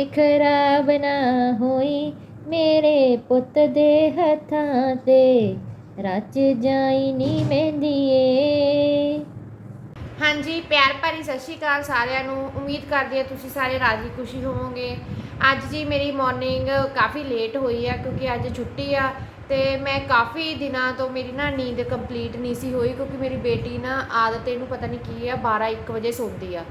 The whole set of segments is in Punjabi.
ਕਿਤੇ ਖਰਾਬ ਨਾ ਹੋਈ ਮੇਰੇ ਪੁੱਤ ਦੇ ਹੱਥਾਂ ਤੇ। ਰਚ ਜਾਈ ਨੀ ਮਹਿੰਦੀਏ। ਹਾਂਜੀ, ਪਿਆਰ ਭਰੀ ਸਤਿ ਸ਼੍ਰੀ ਅਕਾਲ ਸਾਰਿਆਂ ਨੂੰ। ਉਮੀਦ ਕਰਦੀ ਹਾਂ ਤੁਸੀਂ ਸਾਰੇ ਰਾਜੀ ਖੁਸ਼ੀ ਹੋਵੋਗੇ। ਅੱਜ ਜੀ ਮੇਰੀ ਮਾਰਨਿੰਗ ਕਾਫੀ ਲੇਟ ਹੋਈ ਆ ਕਿਉਂਕਿ ਅੱਜ ਛੁੱਟੀ ਆ ਤੇ ਮੈਂ ਕਾਫੀ ਦਿਨਾਂ ਤੋਂ ਮੇਰੀ ਨਾ ਨੀਂਦ ਕੰਪਲੀਟ ਨਹੀਂ ਸੀ ਹੋਈ ਕਿਉਂਕਿ ਮੇਰੀ ਬੇਟੀ ਨਾ ਆਦਤ ਇਹਨੂੰ ਪਤਾ ਨਹੀਂ ਕੀ ਆ 12 1 ਵਜੇ ਸੌਂਦੀ ਆ।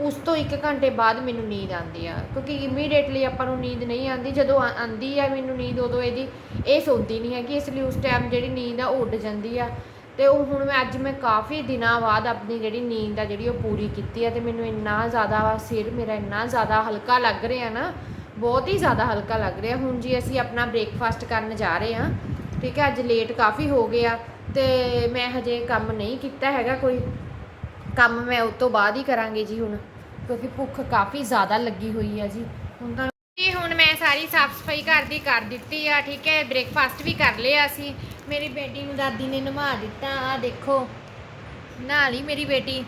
ਉਸ ਤੋਂ 1 ਘੰਟੇ ਬਾਅਦ ਮੈਨੂੰ ਨੀਂਦ ਆਉਂਦੀ ਆ। ਕਿਉਂਕਿ ਇਮੀਡੀਏਟਲੀ ਆਪਾਂ ਨੂੰ ਨੀਂਦ ਨਹੀਂ ਆਉਂਦੀ, ਜਦੋਂ ਆਉਂਦੀ ਆ ਮੈਨੂੰ ਨੀਂਦ, ਉਦੋਂ ਇਹਦੀ ਇਹ ਸੌਂਦੀ ਨਹੀਂ ਹੈਗੀ, ਇਸ ਲਈ ਉਸ ਟਾਈਮ ਜਿਹੜੀ ਨੀਂਦ ਆ ਉਹ ਉੱਡ ਜਾਂਦੀ ਆ। ਤੇ ਉਹ ਹੁਣ ਮੈਂ ਅੱਜ ਮੈਂ ਕਾਫੀ ਦਿਨਾਂ ਬਾਅਦ ਆਪਣੀ ਜਿਹੜੀ ਨੀਂਦ ਆ ਜਿਹੜੀ ਉਹ ਪੂਰੀ ਕੀਤੀ ਆ ਤੇ ਮੈਨੂੰ ਇੰਨਾ ਜ਼ਿਆਦਾ ਸਿਰ ਮੇਰਾ ਇੰਨਾ ਜ਼ਿਆਦਾ ਹਲਕਾ ਲੱਗ ਰਿਹਾ ਨਾ, ਬਹੁਤ ਹੀ ਜ਼ਿਆਦਾ ਹਲਕਾ ਲੱਗ ਰਿਹਾ। ਹੁਣ ਜੀ ਅਸੀਂ ਆਪਣਾ ਬ੍ਰੇਕਫਾਸਟ ਕਰਨ ਜਾ ਰਹੇ ਹਾਂ, ਠੀਕ ਹੈ, ਅੱਜ ਲੇਟ ਕਾਫੀ ਹੋ ਗਿਆ ਤੇ ਮੈਂ ਹਜੇ ਕੰਮ ਨਹੀਂ ਕੀਤਾ ਹੈਗਾ ਕੋਈ। ਕੰਮ ਮੈਂ ਉਸ ਤੋਂ ਬਾਅਦ ਹੀ ਕਰਾਂਗੇ ਜੀ ਹੁਣ। ਕਿਉਂਕਿ ਭੁੱਖ ਕਾਫੀ ਜ਼ਿਆਦਾ ਲੱਗੀ ਹੋਈ ਆ ਜੀ। ਹੁਣ ਤਾਂ ਜੀ ਹੁਣ ਮੈਂ ਸਾਰੀ ਸਾਫ਼ ਸਫ਼ਾਈ ਘਰ ਦੀ ਕਰ ਦਿੱਤੀ ਆ ਠੀਕ ਹੈ? ਬ੍ਰੇਕਫਾਸਟ ਵੀ ਕਰ ਲਿਆ ਸੀ। ਮੇਰੀ ਬੇਟੀ ਨੂੰ ਦਾਦੀ ਨੇ ਨਵਾ ਦਿੱਤਾ। ਆ ਦੇਖੋ ਨਹਾ ਲਈ ਮੇਰੀ ਬੇਟੀ।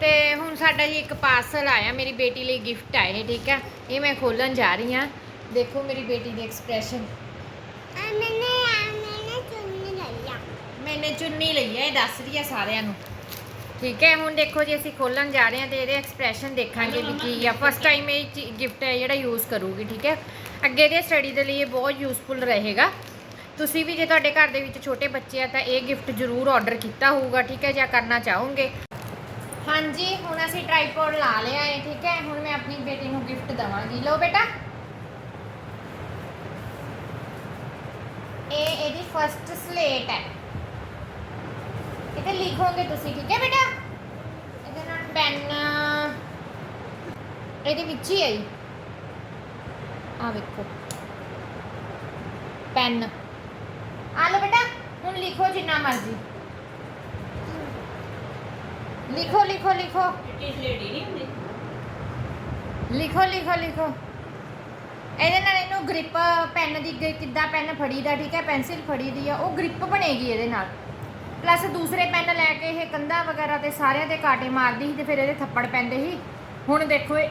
ਤੇ ਹੁਣ ਸਾਡਾ ਜੀ ਇੱਕ ਪਾਰਸਲ ਆਇਆ। ਮੇਰੀ ਬੇਟੀ ਲਈ ਗਿਫਟ ਆਏ ਠੀਕ ਹੈ? ਇਹ ਮੈਂ ਖੋਲਣ ਜਾ ਰਹੀ ਹਾਂ। ਦੇਖੋ ਮੇਰੀ ਬੇਟੀ ਦੇ ਐਕਸਪ੍ਰੈਸ਼ਨ। ਮੈਨੇ ਚੁੰਨੀ ਲਈ ਹੈ ਇਹ ਦੱਸ ਰਹੀ ਹੈ ਸਾਰਿਆਂ ਨੂੰ। ਠੀਕ ਹੈ, ਹੁਣ ਦੇਖੋ ਜੀ ਅਸੀਂ ਖੋਲਣ ਜਾ ਰਹੇ ਹਾਂ ਤੇ ਇਹਦੇ ਐਕਸਪ੍ਰੈਸ਼ਨ ਦੇਖਾਂਗੇ ਵੀ ਕੀ ਆ। ਫਸਟ ਟਾਈਮ ਇਹ ਗਿਫਟ ਹੈ ਜਿਹੜਾ ਯੂਜ਼ ਕਰੂਗੀ, ਠੀਕ ਹੈ। ਅੱਗੇ ਦੇ ਸਟੱਡੀ ਦੇ ਲਈ ਇਹ ਬਹੁਤ ਯੂਸਫੁਲ ਰਹੇਗਾ। ਤੁਸੀਂ ਵੀ ਜੇ ਤੁਹਾਡੇ ਘਰ ਦੇ ਵਿੱਚ ਛੋਟੇ ਬੱਚੇ ਆ ਤਾਂ ਇਹ ਗਿਫਟ ਜ਼ਰੂਰ ਆਰਡਰ ਕੀਤਾ ਹੋਊਗਾ, ਠੀਕ ਹੈ, ਜਾਂ ਕਰਨਾ ਚਾਹੋਗੇ? ਹਾਂਜੀ, ਹੁਣ ਅਸੀਂ ਟ੍ਰਾਈਪੋਡ ਲਾ ਲਿਆ ਹੈ, ਠੀਕ ਹੈ। ਹੁਣ ਮੈਂ ਆਪਣੀ ਬੇਟੀ ਨੂੰ ਗਿਫਟ ਦਵਾਂਗੀ। ਲਓ ਬੇਟਾ। ਇਹ ਇਹਦੀ ਫਸਟ ਸਲੇਟ ਹੈ। ਇਹਤੇ ਲਿਖੋਗੇ ਤੁਸੀਂ? ਠੀਕ ਹੈ ਬੇਟਾ? ਇਹਦੇ ਨਾਲ ਪੈਨ ਇਹਦੇ ਵਿੱਚ ਹੀ ਜੀ। ਆ ਵੇਖੋ। ਪੈਨ। ਆ ਲਓ ਬੇਟਾ ਹੁਣ ਲਿਖੋ ਜਿੰਨਾ ਮਰਜ਼ੀ। ਲਿਖੋ ਲਿਖੋ ਲਿਖੋ। ਲਿਖੋ ਲਿਖੋ ਲਿਖੋ। ਇਹਦੇ ਨਾਲ ਇਹਨੂੰ ਗ੍ਰਿਪ ਪੈਨ ਦੀ ਕਿੱਦਾਂ ਪੈਨ ਫੜੀ ਦਾ ਠੀਕ ਹੈ? ਪੈਨਸਿਲ ਫੜੀ ਦੀ ਆ ਉਹ ਗ੍ਰਿਪ ਬਣੇਗੀ ਇਹਦੇ ਨਾਲ। ਪਲੱਸ ਦੂਸਰੇ ਪੈਨ ਲੈ ਕੇ ਇਹ ਕੰਧਾਂ ਵਗੈਰਾ ਤੇ ਸਾਰਿਆਂ ਤੇ ਕਾਟੇ ਮਾਰਦੀ ਸੀ ਤੇ ਫਿਰ ਇਹਦੇ ਥੱਪੜ ਪੈਂਦੇ ਸੀ। ਹੁਣ ਦੇਖੋ ਇਹ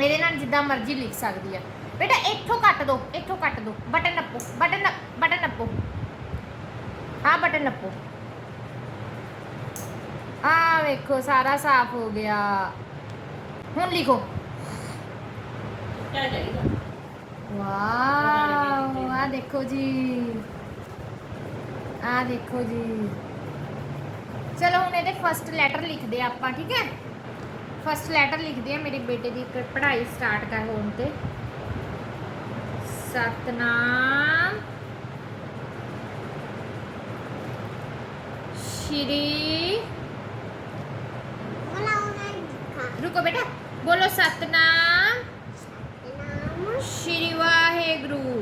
ਇਹਦੇ ਨਾਲ ਜਿੱਦਾਂ ਮਰਜ਼ੀ ਲਿਖ ਸਕਦੀ ਆ। ਬੇਟਾ ਇੱਥੋਂ ਕੱਟ ਦੋ ਇੱਥੋਂ ਕੱਟ ਦੋ। ਬਟਨ ਨੱਪੋ ਬਟਨ ਬਟਨ ਨੱਪੋ। ਆ ਬਟਨ ਨੱਪੋ। ਆ ਵੇਖੋ ਸਾਰਾ ਸਾਫ਼ ਹੋ ਗਿਆ। ਹੁਣ ਲਿਖੋ। ਵਾਓ ਆ ਦੇਖੋ ਜੀ। ਆ ਦੇਖੋ ਜੀ। ਚਲੋ ਹੁਣ ਇਹਦੇ ਫਸਟ ਲੈਟਰ ਲਿਖਦੇ ਆ ਆਪਾਂ ਠੀਕ ਹੈ? ਫਸਟ ਲੈਟਰ ਲਿਖਦੇ ਆ ਮੇਰੇ ਬੇਟੇ ਦੀ ਪੜ੍ਹਾਈ ਸਟਾਰਟ ਕਰ ਹੋਣ ਤੇ। ਸਤਨਾਮ ਸ਼੍ਰੀ ਰੁਕੋ ਬੇਟਾ ਬੋਲੋ ਸਤਨਾਮ ਸ਼੍ਰੀ ਵਾਹਿਗੁਰੂ।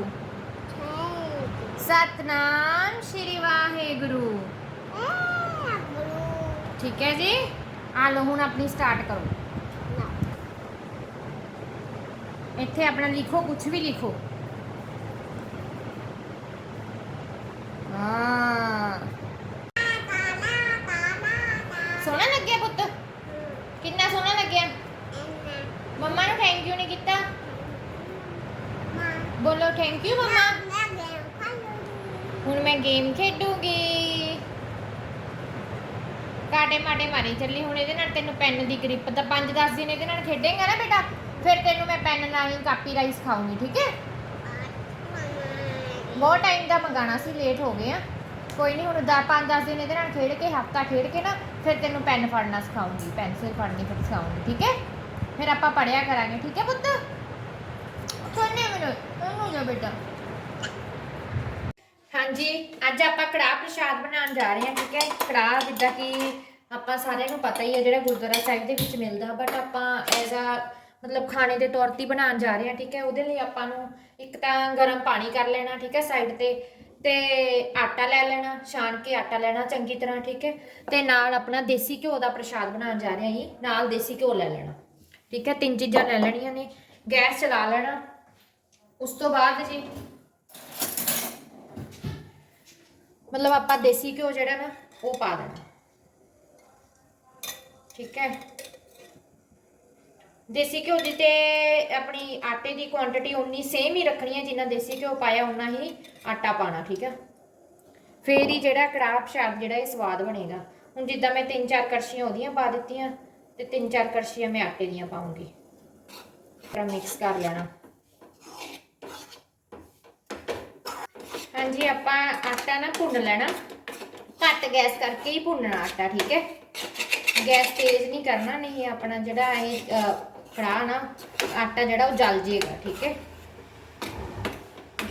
ਸਤਨਾਮ ਸ਼੍ਰੀ ਵਾਹਿਗੁਰੂ। ਠੀਕ ਹੈ ਜੀ? ਆ ਲਓ, ਹੁਣ ਆਪਣੀ ਸਟਾਰਟ ਕਰੋ। ਇੱਥੇ ਆਪਣਾ ਲਿਖੋ ਕੁਝ ਵੀ ਲਿਖੋ। ਹਾਂ। ਗੇਮ ਖੇਡੂਗੀ। ਕਾਟੇ ਮਾਟੇ ਮਾਰੀ ਚੱਲੀ, ਹੁਣ ਇਹਦੇ ਨਾਲ ਤੈਨੂੰ ਪੈਨ ਦੀ ਗ੍ਰਿਪ ਤਾਂ 5-10 ਦਿਨ ਇਹਦੇ ਨਾਲ ਖੇਡੇਂਗਾ ਨਾ ਬੇਟਾ। ਫਿਰ ਤੈਨੂੰ ਮੈਂ ਪੈਨ ਨਾਲ ਹੀ ਕਾਪੀ ਰਾਈਸ ਖਾਉਂਗੀ ਠੀਕ ਹੈ? ਬਹੁਤ ਟਾਈਮ ਦਾ ਮੰਗਾਣਾ ਸੀ, ਲੇਟ ਹੋ ਗਏ ਆ। ਕੋਈ ਨਹੀਂ ਹੁਣ 5-10 ਦਿਨ ਇਹਦੇ ਨਾਲ ਖੇਡ ਕੇ, ਹਫਤਾ ਖੇਡ ਕੇ ਨਾ, ਫਿਰ ਤੈਨੂੰ ਪੈਨ ਫੜਨਾ ਸਿਖਾਉਂਗੀ ਪੈਨਸਿਲ ਫੜਨੀ ਫਿਰ ਸਿਖਾਉਂਗੀ ਠੀਕ ਹੈ? ਫਿਰ ਆਪਾਂ ਪੜਿਆ ਕਰਾਂਗੇ, ਠੀਕ ਹੈ ਪੁੱਤ? ਸੋਨੇ ਮੈਨੂੰ ਉਹਨੂੰ ਜਾ ਬੇਟਾ। ਹਾਂਜੀ, ਅੱਜ ਆਪਾਂ ਕੜਾਹ ਪ੍ਰਸ਼ਾਦ ਬਣਾਉਣ ਜਾ ਰਹੇ ਹਾਂ, ਠੀਕ ਹੈ? ਕੜਾਹ ਜਿੱਦਾਂ ਕਿ ਆਪਾਂ ਸਾਰਿਆਂ ਨੂੰ ਪਤਾ ਹੀ ਹੈ ਜਿਹੜਾ ਗੁਰਦੁਆਰਾ ਸਾਹਿਬ ਦੇ ਵਿੱਚ ਮਿਲਦਾ ਬਟ ਆਪਾਂ ਐਜ਼ ਆ ਮਤਲਬ ਖਾਣੇ ਦੇ ਤੌਰ ਤੇ ਬਣਾਉਣ ਜਾ ਰਹੇ ਹਾਂ, ਠੀਕ ਹੈ? ਉਹਦੇ ਲਈ ਆਪਾਂ ਨੂੰ ਇੱਕ ਤਾਂ ਗਰਮ ਪਾਣੀ ਕਰ ਲੈਣਾ, ਠੀਕ ਹੈ ਸਾਈਡ ਤੇ ਤੇ ਆਟਾ ਲੈ ਲੈਣਾ, ਛਾਣ ਕੇ ਆਟਾ ਲੈਣਾ ਚੰਗੀ ਤਰ੍ਹਾਂ, ਠੀਕ ਹੈ? ਤੇ ਨਾਲ ਆਪਣਾ ਦੇਸੀ ਘਿਓ ਦਾ ਪ੍ਰਸ਼ਾਦ ਬਣਾਉਣ ਜਾ ਰਹੇ ਹਾਂ ਜੀ, ਨਾਲ ਦੇਸੀ ਘਿਓ ਲੈ ਲੈਣਾ, ਠੀਕ ਹੈ? ਤਿੰਨ ਚੀਜ਼ਾਂ ਲੈ ਲੈਣੀਆਂ ਨੇ, ਗੈਸ ਚਲਾ ਲੈਣਾ, ਉਸ ਤੋਂ ਬਾਅਦ ਜੀ ਮਤਲਬ ਆਪਾਂ ਦੇਸੀ ਘਿਓ ਜਿਹੜਾ ਨਾ, ਉਹ ਪਾ ਦੇਣਾ। ਠੀਕ ਹੈ? ਦੇਸੀ ਘਿਓ ਦੀ ਤੇ ਆਪਣੀ ਆਟੇ ਦੀ ਕੁਆਂਟੀਟੀ ਉਨੀ ਸੇਮ ਹੀ ਰੱਖਣੀ ਹੈ, ਜਿੰਨਾ ਦੇਸੀ ਘਿਓ ਪਾਇਆ ਉਨਾ ਹੀ ਆਟਾ ਪਾਣਾ ਠੀਕ ਹੈ? ਫੇਰ ਹੀ ਜਿਹੜਾ ਕੜਾਹ ਪ੍ਰਸ਼ਾਦ ਜਿਹੜਾ, ਇਹ ਸਵਾਦ ਬਣੇਗਾ। ਹੁਣ ਜਿੱਦਾਂ ਮੈਂ ਤਿੰਨ ਚਾਰ ਕੜਛੀਆਂ ਉਹਦੀਆਂ ਪਾ ਦਿੱਤੀਆਂ, ਤੇ ਤਿੰਨ ਚਾਰ ਕੜਛੀਆਂ ਮੈਂ ਆਟੇ ਦੀਆਂ ਪਾਉਂਗੀ। ਫਿਰ ਮਿਕਸ ਕਰ ਲੈਣਾ। ਹਾਂਜੀ ਆਪਾਂ ਆਟਾ ਨਾ ਭੁੰਨ ਲੈਣਾ। ਘੱਟ ਗੈਸ ਕਰਕੇ ਹੀ ਭੁੰਨਣਾ ਆਟਾ ਠੀਕ ਹੈ? ਗੈਸ ਤੇਜ਼ ਨਹੀਂ ਕਰਨਾ ਨਹੀਂ ਆਪਣਾ ਜਿਹੜਾ ਇਹ ਅਹ, ਕੜਾਹ ਨਾ ਆਟਾ ਜਿਹੜਾ ਉਹ ਜਲ ਜੇਗਾ ਠੀਕ ਹੈ?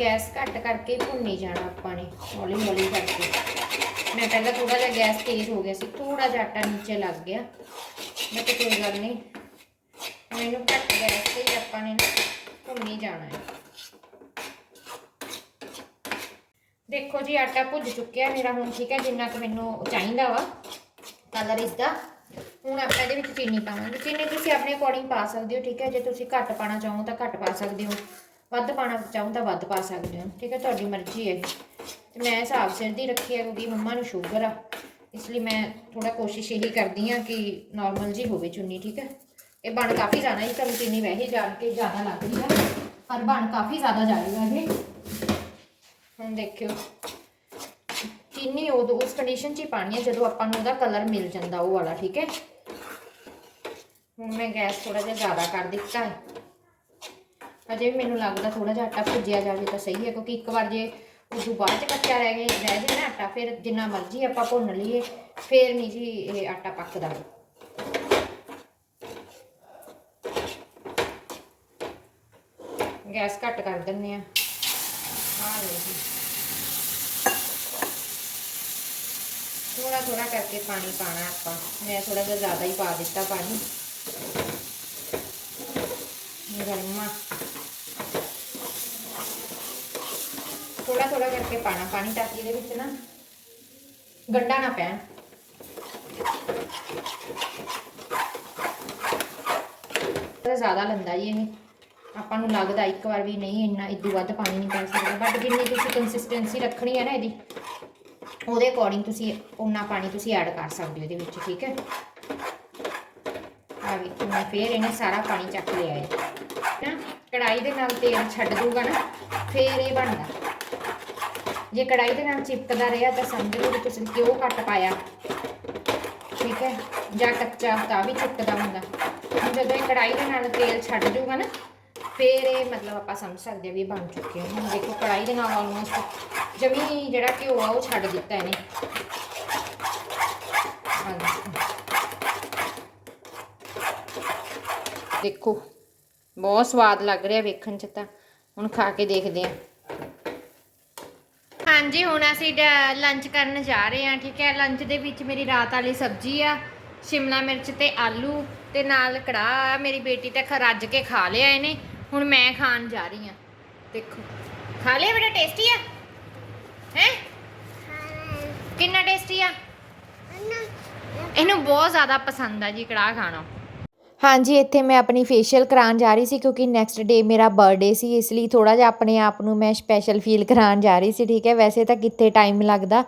ਗੈਸ ਘੱਟ ਕਰਕੇ ਹੀ ਭੁੰਨੀ ਜਾਣਾ ਆਪਾਂ ਨੇ ਹੌਲੀ ਹੌਲੀ ਕਰਕੇ। ਮੈਂ ਪਹਿਲਾਂ ਥੋੜਾ ਜਿਹਾ ਗੈਸ ਤੇਜ਼ ਹੋ ਗਿਆ ਸੀ ਥੋੜਾ ਜਿਹਾ ਆਟਾ ਨੀਚੇ ਲੱਗ ਗਿਆ। ਮੈਂ ਤਾਂ ਕੋਈ ਗੱਲ ਨਹੀਂ। ਹੁਣ ਘੱਟ ਗੈਸ ਤੇ ਆਪਾਂ ਨੇ ਨਾ ਭੁੰਨੀ ਜਾਣਾ ਹੈ। ਦੇਖੋ ਜੀ, ਆਟਾ ਭੁੱਜ ਚੁੱਕਿਆ ਮੇਰਾ ਹੁਣ ਠੀਕ ਹੈ, ਜਿੰਨਾ ਕੁ ਮੈਨੂੰ ਚਾਹੀਦਾ ਵਾ ਕਲਰ ਇਸ ਦਾ। ਹੁਣ ਆਪਾਂ ਇਹਦੇ ਵਿੱਚ ਚੀਨੀ ਪਾਵਾਂਗੇ। ਚੀਨੀ ਤੁਸੀਂ ਆਪਣੇ ਅਕੋਰਡਿੰਗ ਪਾ ਸਕਦੇ ਹੋ, ਠੀਕ ਹੈ। ਜੇ ਤੁਸੀਂ ਘੱਟ ਪਾਣਾ ਚਾਹੋ ਤਾਂ ਘੱਟ ਪਾ ਸਕਦੇ ਹੋ। ਵੱਧ ਪਾਣਾ ਚਾਹੋ ਤਾਂ ਵੱਧ ਪਾ ਸਕਦੇ ਹੋ, ਠੀਕ ਹੈ। ਤੁਹਾਡੀ ਮਰਜ਼ੀ ਹੈ ਤੇ ਮੈਂ ਹਿਸਾਬ ਸਿਰ ਦੀ ਰੱਖੀ ਹੈ, ਕਿਉਂਕਿ ਮੰਮਾ ਨੂੰ ਸ਼ੂਗਰ ਆ। ਇਸ ਲਈ ਮੈਂ ਥੋੜਾ ਕੋਸ਼ਿਸ਼ ਇਹੀ ਕਰਦੀ ਹਾਂ ਕਿ ਨਾਰਮਲ ਜੀ ਹੋਵੇ ਚੁੰਨੀ, ਠੀਕ ਹੈ। ਇਹ ਬਣ ਕਾਫੀ ਜ਼ਿਆਦਾ ਹੀ ਤੁਹਾਨੂੰ ਚੀਨੀ ਵੈਸੇ ਜਾਣ ਕੇ ਜ਼ਿਆਦਾ ਲੱਗ ਲੱਗਦੀ ਆ। ਪਰ ਬਣ ਕਾਫੀ ਜ਼ਿਆਦਾ ਜਾ ਜਾਏਗਾ ਇਹ। ਹੁਣ ਦੇਖਿਓ। ਚੀਨੀ ਉਦੋਂ ਉਸ ਕੰਡੀਸ਼ਨ 'ਚ ਹੀ ਪਾਣੀ ਹੈ, ਜਦੋਂ ਆਪਾਂ ਨੂੰ ਉਹਦਾ ਕਲਰ ਮਿਲ ਜਾਂਦਾ ਉਹ ਵਾਲਾ, ਠੀਕ ਹੈ? ਹੁਣ ਮੈਂ ਗੈਸ ਥੋੜਾ ਜਿਹਾ ਜ਼ਿਆਦਾ ਕਰ ਦਿੱਤਾ ਹੈ। ਅਜੇ ਵੀ ਮੈਨੂੰ ਲੱਗਦਾ ਥੋੜਾ ਜਿਹਾ ਆਟਾ ਭੁੱਜਿਆ ਜਾਵੇ ਤਾਂ ਸਹੀ ਹੈ, ਕਿਉਂਕਿ ਇੱਕ ਵਾਰ ਜੇ ਉਦੋਂ ਬਾਅਦ ਚ ਕੱਚਾ ਰਹਿ ਗਿਆ, ਰਹਿ ਜਾਏ ਨਾ ਆਟਾ, ਫਿਰ ਜਿੰਨਾ ਮਰਜ਼ੀ ਆਪਾਂ ਭੁੰਨ ਲਈਏ, ਫਿਰ ਨਹੀਂ ਜੀ ਇਹ ਆਟਾ ਪੱਕਦਾ। ਗੈਸ ਘੱਟ ਕਰ ਦਿੰਨੇ ਆ ਆ ਲਓ ਜੀ ਥੋੜਾ ਥੋੜਾ ਕਰਕੇ ਪਾਣੀ ਪਾਣਾ ਆਪਾਂ ਮੈਂ ਥੋੜਾ ਜਿਹਾ ਜ਼ਿਆਦਾ ਹੀ ਪਾ ਦਿੱਤਾ ਪਾਣੀ ਗਰਮਾ ਥੋੜਾ ਥੋੜਾ ਕਰਕੇ ਪਾਣਾ ਪਾਣੀ ਤਾਂ ਕਿ ਇਹਦੇ ਵਿੱਚ ਨਾ ਗੰਡਾ ਨਾ ਪੈਣ ਥੋੜਾ ਜ਼ਿਆਦਾ ਲੰਦਾ ਜੀ ਇਹ ਆਪਾਂ ਨੂੰ ਲੱਗਦਾ ਇੱਕ ਵਾਰ ਵੀ ਨਹੀਂ ਇੰਨਾ ਇਦੋਂ ਵੱਧ ਪਾਣੀ ਨਹੀਂ ਪਾ ਸਕਦਾ ਬਟ ਜਿੰਨੀ ਤੁਸੀਂ ਕੰਸਿਸਟੈਂਸੀ ਰੱਖਣੀ ਹੈ ਨਾ ਇਹਦੀ, ਉਹਦੇ ਅਕੋਰਡਿੰਗ ਤੁਸੀਂ ਉਨਾ ਪਾਣੀ ਤੁਸੀਂ ਐਡ ਕਰ ਸਕਦੇ ਹੋ ਇਹਦੇ ਵਿੱਚ, ਠੀਕ ਹੈ? ਆ ਵੀ ਮੈਂ ਫੇਰ ਇਹਨੇ ਸਾਰਾ ਪਾਣੀ ਚੱਕ ਲਿਆ ਹੈ। ਨਾ ਕੜਾਈ ਦੇ ਨਾਲ ਤੇਲ ਛੱਡ ਦੂਗਾ ਨਾ, ਫੇਰ ਇਹ ਬਣਦਾ। ਜੇ ਕੜਾਈ ਦੇ ਨਾਲ ਚਿਪਕਦਾ ਰਿਹਾ ਤਾਂ ਸਮਝ ਲਓ ਕਿ ਤੁਸੀਂ ਕਿਉਂ ਘੱਟ ਪਾਇਆ। ਠੀਕ ਹੈ? ਜਾਂ ਕੱਚਾ ਤਾਂ ਵੀ ਚਿਪਕਦਾ ਹੁੰਦਾ। ਹੁਣ ਜਦੋਂ ਇਹ ਕੜਾਈ ਦੇ ਨਾਲ ਤੇਲ ਛੱਡ ਜੂਗਾ ਨਾ ਫੇਰ ਇਹ ਮਤਲਬ ਆਪਾਂ ਸਮਝ ਸਕਦੇ ਹਾਂ ਵੀ ਬਣ ਚੁੱਕੇ ਹਨ ਹੁਣ ਦੇਖੋ ਕੜਾਈ ਦੇ ਨਾਲ ਆਲਮੋਸਟ ਜਮੀ ਜਿਹੜਾ ਘਿਓ ਆ, ਉਹ ਛੱਡ ਦਿੱਤਾ ਇਹਨੇ। ਆਹ ਦੇਖੋ। ਬਹੁਤ ਸਵਾਦ ਲੱਗ ਰਿਹਾ ਵੇਖਣ ਚ ਤਾਂ। ਹੁਣ ਖਾ ਕੇ ਦੇਖਦੇ ਹਾਂ ਹਾਂਜੀ, ਹੁਣ ਅਸੀਂ ਲੰਚ ਕਰਨ ਜਾ ਰਹੇ ਹਾਂ ਠੀਕ ਹੈ? ਲੰਚ ਦੇ ਵਿੱਚ ਮੇਰੀ ਰਾਤ ਵਾਲੀ ਸਬਜ਼ੀ ਆ, ਸ਼ਿਮਲਾ ਮਿਰਚ ਤੇ ਆਲੂ ਤੇ ਨਾਲ ਕੜਾਹ ਮੇਰੀ ਬੇਟੀ ਤਾਂ ਰੱਜ ਕੇ ਖਾ ਲਿਆ ਇਹਨੇ। ਹੁਣ ਮੈਂ ਖਾਣ ਜਾ ਰਹੀ ਹਾਂ। ਦੇਖੋ। ਖਾ ਲਿਆ ਬੇਟਾ ਟੇਸਟੀ ਆ? ਹੈ? ਕਿੰਨਾ ਟੇਸਟੀ ਆ? ਇਹਨੂੰ ਬਹੁਤ ਜ਼ਿਆਦਾ ਪਸੰਦ ਆ ਜੀ ਕੜਾਹ ਖਾਣਾ। ਹਾਂਜੀ, ਇੱਥੇ ਮੈਂ ਆਪਣੀ ਫੇਸ਼ੀਅਲ ਕਰਾਉਣ ਜਾ ਰਹੀ ਸੀ ਕਿਉਂਕਿ ਨੈਕਸਟ ਡੇ ਮੇਰਾ ਬਰਥਡੇ ਸੀ, ਇਸ ਲਈ ਥੋੜਾ ਜਿਹਾ ਆਪਣੇ ਆਪ ਨੂੰ ਮੈਂ ਸਪੈਸ਼ਲ ਫੀਲ ਕਰਾਉਣ ਜਾ ਰਹੀ ਸੀ, ਠੀਕ ਹੈ? ਵੈਸੇ ਤਾਂ ਕਿੱਥੇ ਟਾਈਮ ਲੱਗਦਾ?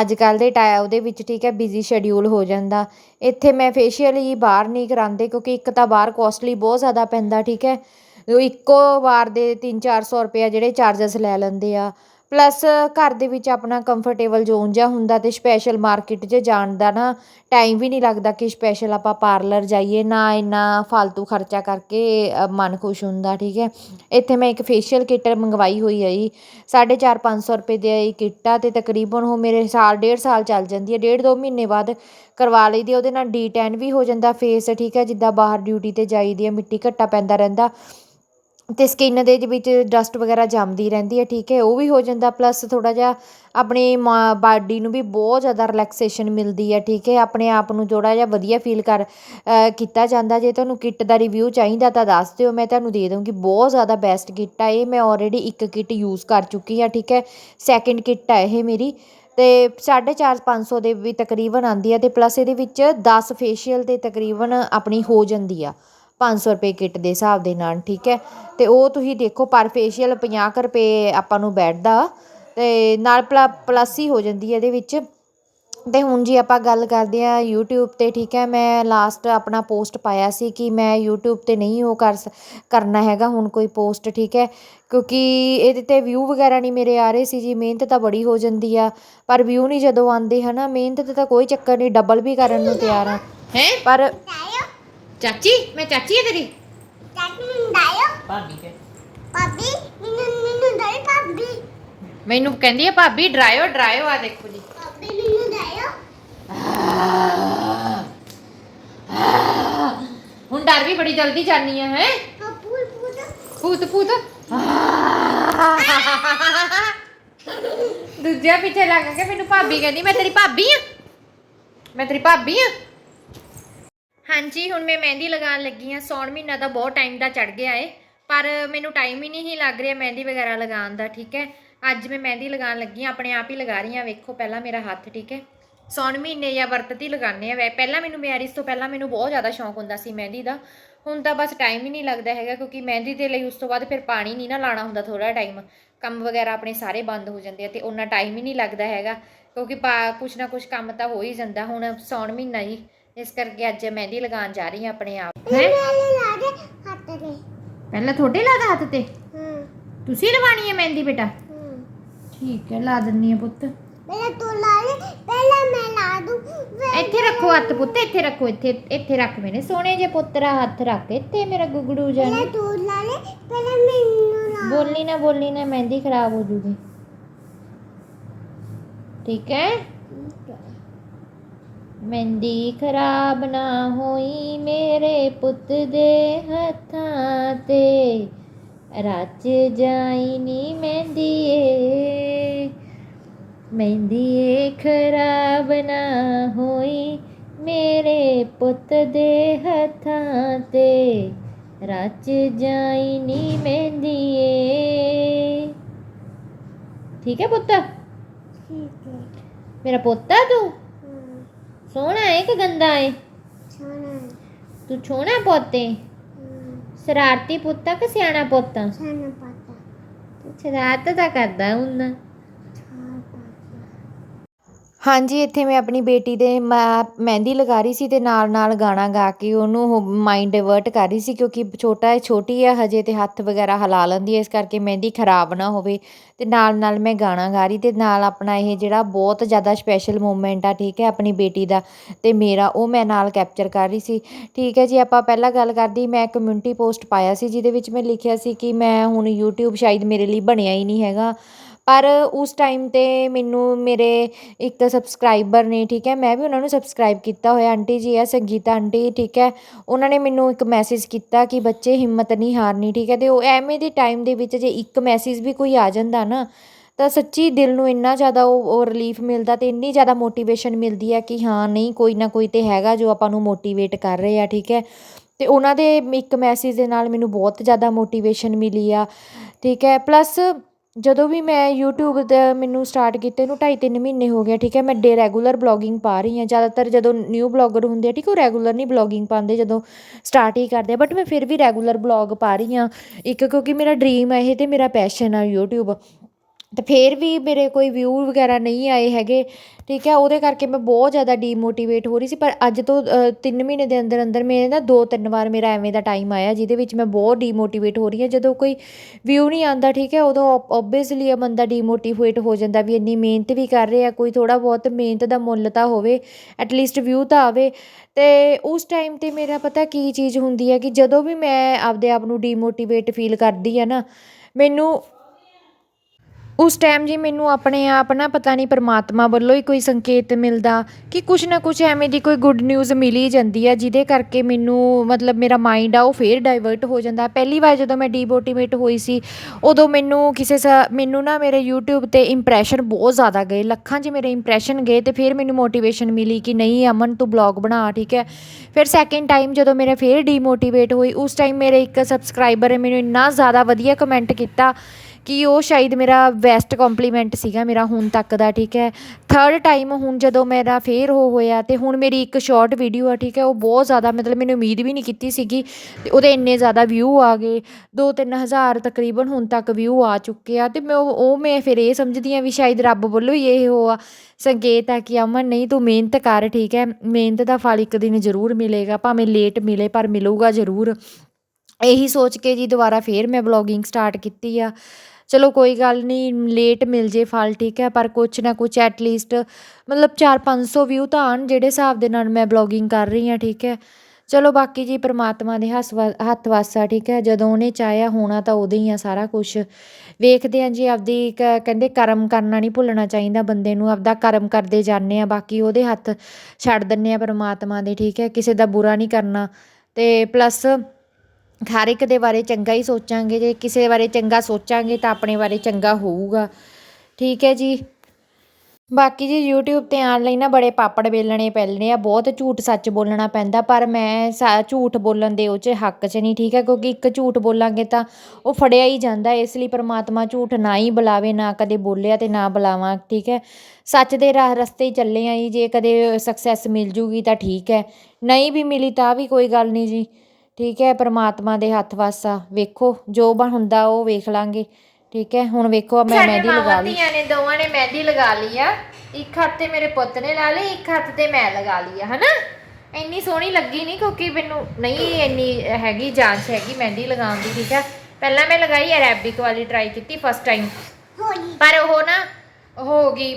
ਅੱਜ ਕੱਲ ਦੇ ਟਾਈਮ ਉਹਦੇ ਵਿੱਚ, ਠੀਕ ਹੈ? ਬਿਜ਼ੀ ਸ਼ੈਡਿਊਲ ਹੋ ਜਾਂਦਾ। ਇੱਥੇ ਮੈਂ ਫੇਸ਼ੀਅਲ ਹੀ ਬਾਹਰ ਨਹੀਂ ਕਰਾਉਂਦੇ ਕਿਉਂਕਿ ਇੱਕ ਤਾਂ ਬਾਹਰ ਕੋਸਟਲੀ ਬਹੁਤ ਜ਼ਿਆਦਾ ਪੈਂਦਾ, ਠੀਕ ਹੈ? ਉਹ ਇੱਕੋ ਵਾਰ ਦੇ ਤਿੰਨ ਚਾਰ ਸੌ ਰੁਪਇਆ ਜਿਹੜੇ ਚਾਰਜਸ ਲੈ ਲੈਂਦੇ ਆ। ਪਲੱਸ ਘਰ ਦੇ ਵਿੱਚ ਆਪਣਾ ਕੰਫਰਟੇਬਲ ਜ਼ੋਨ ਜਿਹਾ ਹੁੰਦਾ ਅਤੇ ਸਪੈਸ਼ਲ ਮਾਰਕੀਟ 'ਚ ਜਾਣ ਦਾ ਨਾ ਟਾਈਮ ਵੀ ਨਹੀਂ ਲੱਗਦਾ ਕਿ ਸਪੈਸ਼ਲ ਆਪਾਂ ਪਾਰਲਰ ਜਾਈਏ, ਨਾ ਇੰਨਾ ਫालतू ਖਰਚਾ ਕਰਕੇ ਮਨ ਖੁਸ਼ ਹੁੰਦਾ, ਠੀਕ ਹੈ। ਇੱਥੇ ਮੈਂ ਇੱਕ ਫੇਸ਼ੀਅਲ ਕਿੱਟ ਮੰਗਵਾਈ ਹੋਈ ਹੈ ਜੀ। ਸਾਢੇ ਚਾਰ ਪੰਜ ਸੌ ਰੁਪਏ ਦੀ ਇਹ ਕਿੱਟ ਆ ਅਤੇ ਤਕਰੀਬਨ ਉਹ ਮੇਰੇ ਸਾਲ, ਡੇਢ ਸਾਲ ਚੱਲ ਜਾਂਦੀ ਹੈ ਡੇਢ ਦੋ ਮਹੀਨੇ ਬਾਅਦ ਕਰਵਾ ਲਈ ਦੀ ਉਹਦੇ ਨਾਲ ਡੀ ਟੈਨ ਵੀ ਹੋ ਜਾਂਦਾ ਫੇਸ ਠੀਕ ਹੈ, ਜਿੱਦਾਂ ਬਾਹਰ ਡਿਊਟੀ 'ਤੇ ਜਾਈਦੀ ਹੈ ਮਿੱਟੀ ਘੱਟਾ ਪੈਂਦਾ ਰਹਿੰਦਾ। ਅਤੇ ਸਕਿੰਨ ਦੇ ਵਿੱਚ ਡਸਟ ਵਗੈਰਾ ਜੰਮਦੀ ਰਹਿੰਦੀ ਹੈ, ਠੀਕ ਹੈ, ਉਹ ਵੀ ਹੋ ਜਾਂਦਾ ਪਲੱਸ ਥੋੜ੍ਹਾ ਜਿਹਾ ਆਪਣੀ ਬਾਡੀ ਨੂੰ ਵੀ ਬਹੁਤ ਜ਼ਿਆਦਾ ਰਿਲੈਕਸੇਸ਼ਨ ਮਿਲਦੀ ਹੈ, ਠੀਕ ਹੈ, ਆਪਣੇ ਆਪ ਨੂੰ ਥੋੜ੍ਹਾ ਜਿਹਾ ਵਧੀਆ ਫੀਲ ਕਰ ਕੀਤਾ ਜਾਂਦਾ, ਜੇ ਤੁਹਾਨੂੰ ਕਿੱਟ ਦਾ ਰਿਵਿਊ ਚਾਹੀਦਾ ਤਾਂ ਦੱਸ ਦਿਓ, ਮੈਂ ਤੁਹਾਨੂੰ ਦੇ ਦੂੰਗੀ ਬਹੁਤ ਜ਼ਿਆਦਾ ਬੈਸਟ ਕਿੱਟ ਆ ਇਹ, ਮੈਂ ਔਲਰੇਡੀ ਇੱਕ ਕਿੱਟ ਯੂਜ਼ ਕਰ ਚੁੱਕੀ ਹਾਂ, ਠੀਕ ਹੈ ਸੈਕਿੰਡ ਕਿੱਟ ਆ ਇਹ ਮੇਰੀ ਅਤੇ ਸਾਢੇ ਚਾਰ ਪੰਜ ਸੌ ਦੇ ਵੀ ਤਕਰੀਬਨ ਆਉਂਦੀ ਆ ਅਤੇ ਪਲੱਸ ਇਹਦੇ ਵਿੱਚ ਦਸ ਫੇਸ਼ੀਅਲ ਤੇ ਤਕਰੀਬਨ ਆਪਣੀ ਹੋ ਜਾਂਦੀ ਆ। 500 ਰੁਪਏ ਕਿੱਟ ਦੇ ਹਿਸਾਬ ਦੇ ਨਾਲ ਠੀਕ ਹੈ? ਤੇ ਉਹ ਤੁਸੀਂ ਦੇਖੋ ਪਰ ਫੇਸ਼ੀਅਲ 50 ਕੁ ਰੁਪਏ ਆਪਾਂ ਨੂੰ ਬੈਠਦਾ ਤੇ ਨਾਲ ਪਲੱਸ ਹੀ ਹੋ ਜਾਂਦੀ ਹੈ ਇਹਦੇ ਵਿੱਚ। ਤੇ ਹੁਣ ਜੀ ਆਪਾਂ ਗੱਲ ਕਰਦੇ ਆ YouTube ਤੇ ਠੀਕ ਹੈ ਮੈਂ ਲਾਸਟ ਆਪਣਾ ਪੋਸਟ ਪਾਇਆ ਸੀ ਕਿ ਮੈਂ YouTube ਤੇ ਨਹੀਂ ਉਹ ਕਰ ਸ- ਕਰਨਾ ਹੈਗਾ ਹੁਣ ਕੋਈ ਪੋਸਟ ਠੀਕ ਹੈ? ਕਿਉਂਕਿ ਇਹਦੇ ਤੇ ਵਿਊ ਵਗੈਰਾ ਨਹੀਂ ਮੇਰੇ ਆ ਰਹੇ ਸੀ ਜੀ ਮਿਹਨਤ ਤਾਂ ਬੜੀ ਹੋ ਜਾਂਦੀ ਆ ਪਰ ਵਿਊ ਨਹੀਂ ਜਦੋਂ ਆਉਂਦੇ ਹਨਾ ਮਿਹਨਤ ਤੇ ਤਾਂ ਕੋਈ ਚੱਕਰ ਨਹੀਂ ਡਬਲ ਵੀ ਕਰਨ ਨੂੰ ਤਿਆਰ ਹੈ? ਪਰ ਚਾਚੀ ਮੈਂ ਚਾਚੀ ਹੈ ਤੇਰੀ? ਭਾਬੀ ਮੈਨੂੰ ਮੈਨੂੰ ਦਾਈ ਭਾਬੀ। ਮੈਨੂੰ ਕਹਿੰਦੀ ਹੈ ਭਾਬੀ ਡਰਾਇਓ ਡਰਾਇਓ ਆ ਦੇਖੋ ਜੀ। ਭਾਬੀ ਮੈਨੂੰ ਦਾਇਓ ਹੁਣ ਡਰ ਵੀ ਬੜੀ ਜਲਦੀ ਜਾਨੀ ਹੈ? ਹੈ ਭੂਤ ਭੂਤ। ਦੂਜਿਆਂ ਪਿੱਛੇ ਲੱਗ ਕੇ ਮੈਨੂੰ ਭਾਬੀ ਕਹਿੰਦੀ ਮੈਂ ਤੇਰੀ ਭਾਬੀ ਆ। ਮੈਂ ਤੇਰੀ ਭਾਬੀ ਆ। ਹਾਂਜੀ, ਹੁਣ ਮੈਂ ਮਹਿੰਦੀ ਲਗਾਉਣ ਲੱਗੀ ਆ ਸੌਣ ਮਹੀਨਾ ਤਾਂ ਬਹੁਤ ਟਾਈਮ ਦਾ ਚੜ ਗਿਆ ਏ। ਪਰ ਮੈਨੂੰ ਟਾਈਮ ਹੀ ਨਹੀਂ ਲੱਗ ਰਿਹਾ ਮਹਿੰਦੀ ਵਗੈਰਾ ਲਗਾਉਣ ਦਾ, ਠੀਕ ਹੈ? ਅੱਜ ਮੈਂ ਮਹਿੰਦੀ ਲਗਾਉਣ ਲੱਗੀ ਆ ਆਪਣੇ ਆਪ ਹੀ ਲਗਾ ਰਹੀ ਆ ਵੇਖੋ, ਪਹਿਲਾਂ ਮੇਰਾ ਹੱਥ, ਠੀਕ ਹੈ? ਸੌਣ ਮਹੀਨੇ ਜਾਂ ਵਰਤ ਦੀ ਲਗਾਉਂਦੇ ਆ ਵੈ, ਪਹਿਲਾਂ ਮੈਨੂੰ ਮੈਰਿਜ ਤੋਂ ਪਹਿਲਾਂ ਮੈਨੂੰ ਬਹੁਤ ਜ਼ਿਆਦਾ ਸ਼ੌਂਕ ਹੁੰਦਾ ਸੀ ਮਹਿੰਦੀ ਦਾ। ਹੁਣ ਤਾਂ ਬਸ ਟਾਈਮ ਹੀ ਨਹੀਂ ਲੱਗਦਾ ਹੈਗਾ, ਕਿਉਂਕਿ ਮਹਿੰਦੀ ਦੇ ਲਈ ਉਸ ਤੋਂ ਬਾਅਦ ਫਿਰ ਪਾਣੀ ਨਹੀਂ ਨਾ ਲਾਣਾ ਹੁੰਦਾ ਥੋੜਾ ਟਾਈਮ ਕੰਮ ਵਗੈਰਾ ਆਪਣੇ ਸਾਰੇ ਬੰਦ ਹੋ ਜਾਂਦੇ ਆ ਤੇ ਉਹਨਾਂ ਟਾਈਮ ਹੀ ਨਹੀਂ ਲੱਗਦਾ ਹੈਗਾ। ਕਿਉਂਕਿ ਪਾ- ਕੁਛ ਨਾ ਕੁਛ ਕੰਮ ਤਾਂ ਹੋ ਹੀ ਜਾਂਦਾ। ਹੁਣ ਸੌਣ ਮਹੀਨਾ ਜੀ ਇਸ ਕਰਕੇ ਅੱਜ ਮਹਿੰਦੀ ਲਗਾਉਣ ਜਾ ਰਹੀ ਹਾਂ ਆਪਣੇ ਆਪ। ਹੈ ਨਾਲੇ ਲਾ ਦੇ ਹੱਥ ਤੇ। ਪਹਿਲਾਂ ਤੁਹਾਡੇ ਲਾਦਾ ਹੱਥ ਤੇ? ਹਾਂ। ਤੁਸੀਂ ਲਵਾਣੀ ਹੈ ਮਹਿੰਦੀ ਬੇਟਾ? ਹਾਂ। ਠੀਕ ਹੈ ਲਾ ਦਿੰਨੀ ਆ ਪੁੱਤ। ਪਹਿਲਾਂ ਤੂੰ ਲਾ ਲੈ ਪਹਿਲਾਂ ਮੈਂ ਲਾ ਦੂੰ। ਇੱਥੇ ਰੱਖੋ ਹੱਥ ਪੁੱਤ ਇੱਥੇ ਰੱਖੋ ਇੱਥੇ ਇੱਥੇ ਰੱਖ ਮੇਰੇ ਸੋਹਣੇ ਜੇ ਪੁੱਤਰਾ ਹੱਥ ਰੱਖ ਇੱਥੇ ਮੇਰਾ ਗੁਗੜੂ ਜਾਨ ਪਹਿਲਾਂ ਤੂੰ ਲਾ ਲੈ ਪਹਿਲਾਂ ਮੈਨੂੰ ਲਾ ਬੋਲੀ ਨਾ ਬੋਲੀ ਨਾ ਮਹਿੰਦੀ ਖਰਾਬ ਹੋ ਜੂਗੀ। ਠੀਕ ਹੈ? ਮਹਿੰਦੀ ਖਰਾਬ ਨਾ ਹੋਈ ਮੇਰੇ ਪੁੱਤ ਦੇ ਹੱਥਾਂ ਤੇ ਰੱਜ ਜਾਈ ਨੀ ਮਹਿੰਦੀ ਏ ਮਹਿੰਦੀ ਏ ਖਰਾਬ ਨਾ ਹੋਈ ਮੇਰੇ ਪੁੱਤ ਦੇ ਹੱਥਾਂ ਤੇ ਰੱਜ ਜਾਈ ਨੀ ਮਹਿੰਦੀ ਏ ਠੀਕ ਹੈ ਪੁੱਤ ਠੀਕ ਹੈ ਮੇਰਾ ਪੁੱਤ ਆ ਤੂੰ ਹਾਂ ਸੋਹਣਾ ਹੈ ਕਿ ਗੰਦਾ ਹੈ ਸੋਨਾ ਤੂੰ ਛੋਣਾ ਪੁੱਤੇ? ਸ਼ਰਾਰਤੀ ਪੁੱਤਾ ਕਿ ਸਿਆਣਾ ਪੁੱਤਾ ਸਾਨੂੰ ਪਤਾ ਤੂੰ ਸ਼ਰਾਰਤ ਤਾਂ ਕਰਦਾ ਹੁੰਦਾ ਹਾਂਜੀ, ਇੱਥੇ ਮੈਂ ਆਪਣੀ ਬੇਟੀ ਦੇ ਮੈਂ, ਮਹਿੰਦੀ ਲਗਾ ਰਹੀ ਸੀ ਅਤੇ ਨਾਲ ਨਾਲ ਗਾਣਾ ਗਾ ਕੇ ਉਹਨੂੰ ਮਾਈਂਡ ਡਿਵਰਟ ਕਰ ਰਹੀ ਸੀ ਕਿਉਂਕਿ ਛੋਟਾ ਹੈ, ਛੋਟੀ ਹੈ, ਹਜੇ ਤੇ ਹੱਥ ਵਗੈਰਾ ਹਿਲਾ ਲੈਂਦੀ ਹੈ, ਇਸ ਕਰਕੇ ਮਹਿੰਦੀ ਖਰਾਬ ਨਾ ਹੋਵੇ। ਅਤੇ ਨਾਲ ਨਾਲ ਮੈਂ ਗਾਣਾ ਗਾ ਰਹੀ ਅਤੇ ਨਾਲ ਆਪਣਾ ਇਹ ਜਿਹੜਾ ਬਹੁਤ ਜ਼ਿਆਦਾ ਸਪੈਸ਼ਲ ਮੂਮੈਂਟ ਆ, ਠੀਕ ਹੈ, ਆਪਣੀ ਬੇਟੀ ਦਾ ਅਤੇ ਮੇਰਾ, ਉਹ ਮੈਂ ਨਾਲ ਕੈਪਚਰ ਕਰ ਰਹੀ ਸੀ। ਠੀਕ ਹੈ ਜੀ, ਆਪਾਂ ਪਹਿਲਾਂ ਗੱਲ ਕਰਦੀ, ਮੈਂ ਕਮਿਊਨਿਟੀ ਪੋਸਟ ਪਾਇਆ ਸੀ, ਜਿਹਦੇ ਵਿੱਚ ਮੈਂ ਲਿਖਿਆ ਸੀ ਕਿ ਮੈਂ ਹੁਣ ਯੂਟਿਊਬ ਸ਼ਾਇਦ ਮੇਰੇ ਲਈ ਬਣਿਆ ਹੀ ਨਹੀਂ ਹੈਗਾ। ਪਰ ਉਸ ਟਾਈਮ ਤੇ ਮੈਨੂੰ ਮੇਰੇ ਇੱਕ ਸਬਸਕ੍ਰਾਈਬਰ ਨੇ, ਠੀਕ ਹੈ, ਮੈਂ ਵੀ ਉਹਨਾਂ ਨੂੰ ਸਬਸਕ੍ਰਾਈਬ ਕੀਤਾ ਹੋਇਆ, ਆਂਟੀ ਜੀ ਆ ਸੰਗੀਤਾ ਆਂਟੀ, ਠੀਕ ਹੈ, ਉਹਨਾਂ ਨੇ ਮੈਨੂੰ ਇੱਕ ਮੈਸੇਜ ਕੀਤਾ ਕਿ ਬੱਚੇ ਹਿੰਮਤ ਨਹੀਂ ਹਾਰਨੀ, ਠੀਕ ਹੈ ਅਤੇ ਉਹ ਐਵੇਂ ਦੇ ਟਾਈਮ ਦੇ ਵਿੱਚ ਜੇ ਇੱਕ ਮੈਸੇਜ ਵੀ ਕੋਈ ਆ ਜਾਂਦਾ ਨਾ, ਤਾਂ ਸੱਚੀ ਦਿਲ ਨੂੰ ਇੰਨਾ ਜ਼ਿਆਦਾ ਉਹ ਉਹ ਰਿਲੀਫ ਮਿਲਦਾ ਅਤੇ ਇੰਨੀ ਜ਼ਿਆਦਾ ਮੋਟੀਵੇਸ਼ਨ ਮਿਲਦੀ ਹੈ ਕਿ ਹਾਂ, ਨਹੀਂ, ਕੋਈ ਨਾ ਕੋਈ ਤਾਂ ਹੈਗਾ ਜੋ ਆਪਾਂ ਨੂੰ ਮੋਟੀਵੇਟ ਕਰ ਰਹੇ ਆ, ਠੀਕ ਹੈ ਅਤੇ ਉਹਨਾਂ ਦੇ ਇੱਕ ਮੈਸੇਜ ਦੇ ਨਾਲ ਮੈਨੂੰ ਬਹੁਤ ਜ਼ਿਆਦਾ ਮੋਟੀਵੇਸ਼ਨ ਮਿਲੀ ਆ, ਠੀਕ ਹੈ ਪਲੱਸ ਜਦੋਂ ਵੀ ਮੈਂ ਯੂਟਿਊਬ ਤੇ ਮੈਨੂੰ ਸਟਾਰਟ ਕੀਤੇ ਨੂੰ 2.5 3 ਮਹੀਨੇ ਹੋ ਗਏ, ਠੀਕ ਹੈ, ਮੈਂ ਡੇ ਰੈਗੂਲਰ ਬਲੋਗਿੰਗ ਪਾ ਰਹੀ ਹਾਂ। ਜ਼ਿਆਦਾਤਰ ਜਦੋਂ ਨਿਊ ਬਲੋਗਰ ਹੁੰਦੇ ਆ, ਠੀਕ, ਉਹ ਰੈਗੂਲਰ ਨਹੀਂ ਬਲੋਗਿੰਗ ਪਾਉਂਦੇ ਜਦੋਂ ਸਟਾਰਟ ਹੀ ਕਰਦੇ ਆ ਬਟ ਮੈਂ ਫਿਰ ਵੀ ਰੈਗੂਲਰ ਬਲੋਗ ਪਾ ਰਹੀ ਹਾਂ। ਇੱਕ ਕਿਉਂਕਿ ਮੇਰਾ ਡਰੀਮ ਹੈ ਇਹ ਅਤੇ ਮੇਰਾ ਪੈਸ਼ਨ ਆ ਯੂਟਿਊਬ ਤੇ ਫਿਰ ਵੀ ਮੇਰੇ ਕੋਈ ਵਿਊ ਵਗੈਰਾ ਨਹੀਂ ਆਏ ਹੈਗੇ। ਠੀਕ ਹੈ, ਉਹਦੇ ਕਰਕੇ ਮੈਂ ਬਹੁਤ ਜ਼ਿਆਦਾ ਡੀਮੋਟੀਵੇਟ ਹੋ ਰਹੀ ਸੀ। ਪਰ ਅੱਜ ਤੋਂ ਤਿੰਨ ਮਹੀਨੇ ਦੇ ਅੰਦਰ ਅੰਦਰ ਮੇਰੇ ਨਾ ਦੋ ਤਿੰਨ ਵਾਰ ਮੇਰਾ ਐਵੇਂ ਦਾ ਟਾਈਮ ਆਇਆ, ਜਿਹਦੇ ਵਿੱਚ ਮੈਂ ਬਹੁਤ ਡੀਮੋਟੀਵੇਟ ਹੋ ਰਹੀ ਹਾਂ। ਜਦੋਂ ਕੋਈ ਵਿਊ ਨਹੀਂ ਆਉਂਦਾ, ਠੀਕ ਹੈ, ਉਦੋਂ ਓਬਵੀਅਸਲੀ ਬੰਦਾ ਡੀਮੋਟੀਵੇਟ ਹੋ ਜਾਂਦਾ ਵੀ ਇੰਨੀ ਮਿਹਨਤ ਵੀ ਕਰ ਰਿਹਾ, ਕੋਈ ਥੋੜ੍ਹਾ ਬਹੁਤ ਮਿਹਨਤ ਦਾ ਮੁੱਲ ਤਾਂ ਹੋਵੇ ਐਟਲੀਸਟ ਵਿਊ ਤਾਂ ਆਵੇ। ਅਤੇ ਉਸ ਟਾਈਮ ਤੇ ਮੇਰਾ ਪਤਾ ਕੀ ਚੀਜ਼ ਹੁੰਦੀ ਹੈ ਕਿ ਜਦੋਂ ਵੀ ਮੈਂ ਆਪਦੇ ਆਪ ਨੂੰ ਡੀਮੋਟੀਵੇਟ ਫੀਲ ਕਰਦੀ ਹਾਂ ਨਾ, ਮੈਨੂੰ ਉਸ ਟਾਈਮ ਜੀ ਮੈਨੂੰ ਆਪਣੇ ਆਪ ਨਾ ਪਤਾ ਨਹੀਂ ਪਰਮਾਤਮਾ ਵੱਲੋਂ ਹੀ ਕੋਈ ਸੰਕੇਤ ਮਿਲਦਾ ਕਿ ਕੁਛ ਨਾ ਕੁਛ ਐਵੇਂ ਦੀ ਕੋਈ ਗੁੱਡ ਨਿਊਜ਼ ਮਿਲ ਹੀ ਜਾਂਦੀ ਆ, ਜਿਹਦੇ ਕਰਕੇ ਮੈਨੂੰ ਮਤਲਬ ਮੇਰਾ ਮਾਈਂਡ ਆ ਉਹ ਫੇਰ ਡਾਇਵਰਟ ਹੋ ਜਾਂਦਾ। ਪਹਿਲੀ ਵਾਰ ਜਦੋਂ ਮੈਂ ਡੀਮੋਟੀਵੇਟ ਹੋਈ ਸੀ, ਉਦੋਂ ਮੈਨੂੰ ਕਿਸੇ ਸ, ਮੈਨੂੰ ਨਾ ਮੇਰੇ YouTube ਤੇ ਇੰਪ੍ਰੈਸ਼ਨ ਬਹੁਤ ਜ਼ਿਆਦਾ ਗਏ। ਲੱਖਾਂ 'ਚ ਮੇਰੇ ਇੰਪ੍ਰੈਸ਼ਨ ਗਏ ਤੇ ਫਿਰ ਮੈਨੂੰ ਮੋਟੀਵੇਸ਼ਨ ਮਿਲੀ ਕਿ ਨਹੀਂ ਅਮਨ ਤੂੰ ਬਲੌਗ ਬਣਾ, ਠੀਕ ਹੈ। ਫਿਰ ਸੈਕਿੰਡ ਟਾਈਮ ਜਦੋਂ ਮੇਰੇ ਫੇਰ ਡੀਮੋਟੀਵੇਟ ਹੋਈ, ਉਸ ਟਾਈਮ ਮੇਰੇ ਇੱਕ ਸਬਸਕ੍ਰਾਈਬਰ ਨੇ ਮੈਨੂੰ ਇੰਨਾ ਜ਼ਿਆਦਾ ਵਧੀਆ ਕਮੈਂਟ ਕੀਤਾ ਕਿ ਉਹ ਸ਼ਾਇਦ ਮੇਰਾ ਬੈਸਟ ਕੰਪਲੀਮੈਂਟ ਸੀਗਾ ਮੇਰਾ ਹੁਣ ਤੱਕ ਦਾ, ਠੀਕ ਹੈ। ਥਰਡ ਟਾਈਮ ਹੁਣ ਜਦੋਂ ਮੇਰਾ ਫੇਰ ਉਹ ਹੋਇਆ ਅਤੇ ਹੁਣ ਮੇਰੀ ਇੱਕ ਸ਼ੋਰਟ ਵੀਡੀਓ ਆ, ਠੀਕ ਹੈ, ਉਹ ਬਹੁਤ ਜ਼ਿਆਦਾ ਮਤਲਬ ਮੈਨੂੰ ਉਮੀਦ ਵੀ ਨਹੀਂ ਕੀਤੀ ਸੀਗੀ ਅਤੇ ਉਹਦੇ ਇੰਨੇ ਜ਼ਿਆਦਾ ਵਿਊ ਆ ਗਏ। 2-3 ਹਜ਼ਾਰ ਤਕਰੀਬਨ ਹੁਣ ਤੱਕ ਵਿਊ ਆ ਚੁੱਕੇ ਆ ਅਤੇ ਮੈਂ ਉਹ ਉਹ ਮੈਂ ਫਿਰ ਇਹ ਸਮਝਦੀ ਹਾਂ ਵੀ ਸ਼ਾਇਦ ਰੱਬ ਵੱਲੋਂ ਹੀ ਇਹ ਉਹ ਆ। ਸੰਕੇਤ ਆ ਕਿ ਅਮਨ, ਨਹੀਂ ਤੂੰ ਮਿਹਨਤ ਕਰ, ਠੀਕ ਹੈ, ਮਿਹਨਤ ਦਾ ਫਲ ਇੱਕ ਦਿਨ ਜ਼ਰੂਰ ਮਿਲੇਗਾ, ਭਾਵੇਂ ਲੇਟ ਮਿਲੇ ਪਰ ਮਿਲੂਗਾ ਜ਼ਰੂਰ। ਇਹੀ ਸੋਚ ਕੇ ਜੀ ਦੁਬਾਰਾ ਫੇਰ ਮੈਂ ਵਲੌਗਿੰਗ ਸਟਾਰਟ ਕੀਤੀ ਆ। ਚਲੋ ਕੋਈ ਗੱਲ ਨਹੀਂ ਲੇਟ ਮਿਲ ਜੇ ਫਲ, ਠੀਕ ਹੈ, ਪਰ ਕੁਛ ਨਾ ਕੁਛ ਐਟਲੀਸਟ ਮਤਲਬ 4-500 ਵਿਊ ਤਾਂ ਆਉਣ ਜਿਹੜੇ ਹਿਸਾਬ ਦੇ ਨਾਲ ਮੈਂ ਵਲੌਗਿੰਗ ਕਰ ਰਹੀ ਹਾਂ, ਠੀਕ ਹੈ। ਚਲੋ ਬਾਕੀ ਜੀ ਪਰਮਾਤਮਾ ਦੇ ਹੱਸ ਵਾ- ਹੱਥ ਵਾਸਾ, ਠੀਕ ਹੈ, ਜਦੋਂ ਉਹਨੇ ਚਾਹਿਆ ਹੋਣਾ ਤਾਂ ਉਹਦੇ ਹੀ ਆ ਸਾਰਾ ਕੁਝ ਵੇਖਦੇ ਹਾਂ ਜੀ ਆਪਦੀ ਕ- ਕਹਿੰਦੇ ਕਰਮ ਕਰਨਾ ਨਹੀਂ ਭੁੱਲਣਾ ਚਾਹੀਦਾ ਬੰਦੇ ਨੂੰ, ਆਪਦਾ ਕਰਮ ਕਰਦੇ ਜਾਂਦੇ ਆ ਬਾਕੀ ਉਹਦੇ ਹੱਥ ਛੱਡ ਦਿੰਨੇ ਆ ਪਰਮਾਤਮਾ ਦੇ, ਠੀਕ ਹੈ, ਕਿਸੇ ਦਾ ਬੁਰਾ ਨਹੀਂ ਕਰਨਾ। ਤੇ ਪਲੱਸ ਹਰ ਇੱਕ ਦੇ ਬਾਰੇ ਚੰਗਾ ਹੀ ਸੋਚਾਂਗੇ, ਜੇ ਕਿਸੇ ਬਾਰੇ ਚੰਗਾ ਸੋਚਾਂਗੇ ਤਾਂ ਆਪਣੇ ਬਾਰੇ ਚੰਗਾ ਹੋਊਗਾ। ਠੀਕ ਹੈ ਜੀ? ਬਾਕੀ ਜੀ YouTube ਤੇ ਆਉਣ ਲਈ ਨਾ ਬੜੇ ਪਾਪੜ ਵੇਲਣੇ ਪੈਣੇ ਆ, ਬਹੁਤ ਝੂਠ ਸੱਚ ਬੋਲਣਾ ਪੈਂਦਾ, ਪਰ ਮੈਂ ਸਾ- ਝੂਠ ਬੋਲਣ ਦੇ ਉਹ 'ਚ ਹੱਕ 'ਚ ਨਹੀਂ, ਠੀਕ ਹੈ? ਕਿਉਂਕਿ ਇੱਕ ਝੂਠ ਬੋਲਾਂਗੇ ਤਾਂ ਉਹ ਫੜਿਆ ਹੀ ਜਾਂਦਾ, ਇਸ ਲਈ ਪਰਮਾਤਮਾ ਝੂਠ ਨਾ ਹੀ ਬੁਲਾਵੇ, ਨਾ ਕਦੇ ਬੋਲਿਆ ਤੇ ਨਾ ਬੁਲਾਵਾਂ, ਠੀਕ ਹੈ? ਸੱਚ ਦੇ ਰਾਹ ਰਸਤੇ ਚੱਲੇ ਆ ਜੀ, ਜੇ ਕਦੇ ਸਕਸੈਸ ਮਿਲ ਜੂਗੀ ਤਾਂ ਠੀਕ ਹੈ, ਨਹੀਂ ਵੀ ਮਿਲੀ ਤਾਂ ਵੀ ਕੋਈ ਗੱਲ ਨਹੀਂ ਜੀ। ਠੀਕ ਹੈ ਪ੍ਰਮਾਤਮਾ ਦੇ ਹੱਥ ਵਾਸਾ ਵੇਖੋ ਜੋ ਬਣ ਹੁੰਦਾ ਉਹ ਵੇਖ ਲਾਂਗੇ। ਠੀਕ ਹੈ ਹੁਣ ਵੇਖੋ ਮੈਂ ਮਹਿੰਦੀ ਲਗਾ ਲਈ। ਨੇ ਦੋਵਾਂ ਨੇ ਮਹਿੰਦੀ ਲਗਾ ਲਈ ਆ। ਇੱਕ ਹੱਥ ਤੇ ਮੇਰੇ ਪੁੱਤ ਨੇ ਲਾ ਲਈ ਇੱਕ ਹੱਥ ਤੇ ਮੈਂ ਲਗਾ ਲਈ ਆ ਹਨਾ? ਇੰਨੀ ਸੋਹਣੀ ਲੱਗੀ ਨਹੀਂ ਕਿਉਂਕਿ ਮੈਨੂੰ ਨਹੀਂ ਇੰਨੀ ਹੈਗੀ ਜਾਂਚ ਹੈਗੀ ਮਹਿੰਦੀ ਲਗਾਉਣ ਦੀ ਠੀਕ ਹੈ? ਪਹਿਲਾਂ ਮੈਂ ਲਗਾਈ ਅਰੈਬਿਕ ਵਾਲੀ ਟਰਾਈ ਕੀਤੀ ਫਸਟ ਟਾਈਮ ਪਰ ਉਹ ਨਾ ਹੋ ਗਈ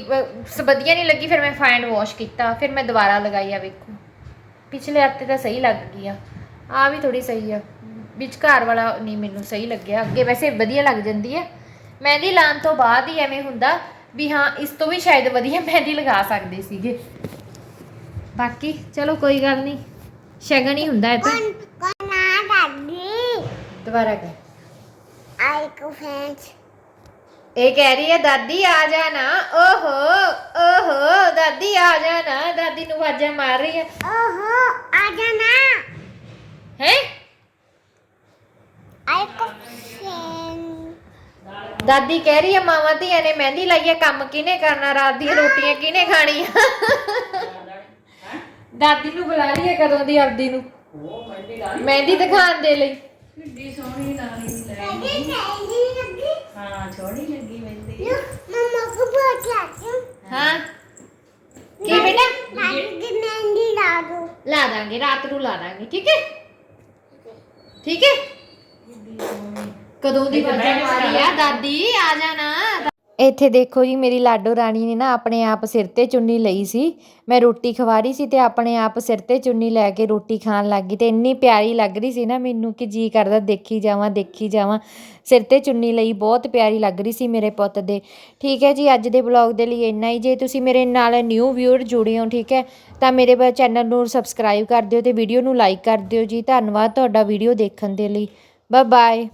ਵਧੀਆ ਨਹੀਂ ਲੱਗੀ ਫਿਰ ਮੈਂ ਫਾਈਨ ਵਾਸ਼ ਕੀਤਾ ਫਿਰ ਮੈਂ ਦੁਬਾਰਾ ਲਗਾਈ ਆ ਵੇਖੋ। ਪਿਛਲੇ ਹੱਥੇ ਤਾਂ ਸਹੀ ਲੱਗ ਗਈ ਆ। ਆ ਵੀ ਥੋੜੀ ਸਹੀ ਆ। ਵਿਚਕਾਰ ਵਾਲਾ ਨਹੀਂ ਮੈਨੂੰ ਸਹੀ ਲੱਗਿਆ। ਅੱਗੇ ਵੈਸੇ ਵਧੀਆ ਲੱਗ ਜਾਂਦੀ ਹੈ ਮਹਿੰਦੀ ਲਾਉਣ ਤੋਂ ਬਾਅਦ ਹੀ ਐਵੇਂ ਹੁੰਦਾ ਵੀ ਹਾਂ ਇਸ ਤੋਂ ਵੀ ਸ਼ਾਇਦ ਵਧੀਆ ਮਹਿੰਦੀ ਲਗਾ ਸਕਦੇ ਸੀਗੇ। ਬਾਕੀ ਚਲੋ ਕੋਈ ਗੱਲ ਨਹੀਂ। ਸ਼ਗਨ ਹੀ ਹੁੰਦਾ ਇਹ ਤਾਂ। ਆ ਦਾਦੀ? ਦੁਬਾਰਾ ਕਰ ਆਈ ਕੋ ਫੈਂਸ ਇਹ ਕਹਿ ਰਹੀ ਹੈ ਦਾਦੀ ਆ ਜਾਣਾ ਓਹੋ ਓਹੋ ਦਾਦੀ ਆ ਜਾਣਾ ਦਾਦੀ ਨੂੰ ਆਵਾਜ਼ਾਂ ਮਾਰ ਰਹੀ ਹੈ। ਓਹੋ ਆ ਜਾਣਾ ਹੈ? ਆਈ ਦਾਦੀ ਕਹਿ ਰਹੀ ਹੈ ਮਾਵਾਂ ਧੀਆਂ ਨੇ ਮਹਿੰਦੀ ਲਾਈ ਹੈ ਕੰਮ ਕਿਹਨੇ ਕਰਨਾ ਰਾਤ ਦੀਆਂ ਰੋਟੀਆਂ ਕਿਹਨੇ ਖਾਣੀਆਂ? ਦਾਦੀ ਨੂੰ ਬੁਲਾ ਹੈ ਕਦੋਂ ਦੀ ਆਪਦੀ ਨੂੰ? ਮਹਿੰਦੀ ਦਿਖਾਉਣ ਦੇ ਲਈ। ਲੱਗੀ ਸਹੀ ਲੱਗੀ। ਹਾਂ ਛੋੜੀ ਲੱਗੀ ਮਹਿੰਦੀ। ਲੋ ਮਮਾ ਕੋ ਬਹੁਤ ਲੱਗੀ ਹਾਂ। ਕੀ ਬੇਟਾ? ਦਾਦੀ ਦੀ ਮਹਿੰਦੀ ਲਾ ਦੋ। ਲਾ ਦਾਂਗੇ ਰਾਤ ਨੂੰ ਲਾ ਦਾਂਗੇ ਠੀਕ ਹੈ? ਠੀਕ ਹੈ? ਕਦੋਂ ਦੀ ਵਾਜਾ ਮਾਰੀ ਆ ਦਾਦੀ? ਆ ਜਾਣਾ। ਇੱਥੇ ਦੇਖੋ ਜੀ, ਮੇਰੀ ਲਾਡੋ ਰਾਣੀ ਨੇ ਨਾ ਆਪਣੇ ਆਪ ਸਿਰ ਤੇ ਚੁੰਨੀ ਲਈ ਸੀ। ਮੈਂ ਰੋਟੀ ਖਵਾ ਰਹੀ ਸੀ ਅਤੇ ਆਪਣੇ ਆਪ ਸਿਰ ਤੇ ਚੁੰਨੀ ਲੈ ਕੇ ਰੋਟੀ ਖਾਣ ਲੱਗ ਗਈ ਅਤੇ ਇੰਨੀ ਪਿਆਰੀ ਲੱਗ ਰਹੀ ਸੀ ਨਾ ਮੈਨੂੰ ਕਿ ਜੀਅ ਕਰਦਾ ਦੇਖੀ ਜਾਵਾਂ ਦੇਖੀ ਜਾਵਾਂ। ਸਿਰ ਤੇ ਚੁੰਨੀ ਲਈ ਬਹੁਤ ਪਿਆਰੀ ਲੱਗ ਰਹੀ ਸੀ ਮੇਰੇ ਪੁੱਤ ਦੇ। ਠੀਕ ਹੈ ਜੀ, ਅੱਜ ਦੇ ਵਲੌਗ ਦੇ ਲਈ ਇੰਨਾ ਹੀ। ਜੇ ਤੁਸੀਂ ਮੇਰੇ ਨਾਲ ਨਿਊ ਵਿਊਅਰ ਜੁੜੇ ਹੋ, ਠੀਕ ਹੈ, ਤਾਂ ਮੇਰੇ ਚੈਨਲ ਨੂੰ ਸਬਸਕ੍ਰਾਈਬ ਕਰ ਦਿਓ ਅਤੇ ਵੀਡੀਓ ਨੂੰ ਲਾਈਕ ਕਰ ਦਿਓ ਜੀ। ਧੰਨਵਾਦ ਤੁਹਾਡਾ ਵੀਡੀਓ ਦੇਖਣ ਦੇ ਲਈ। Bye bye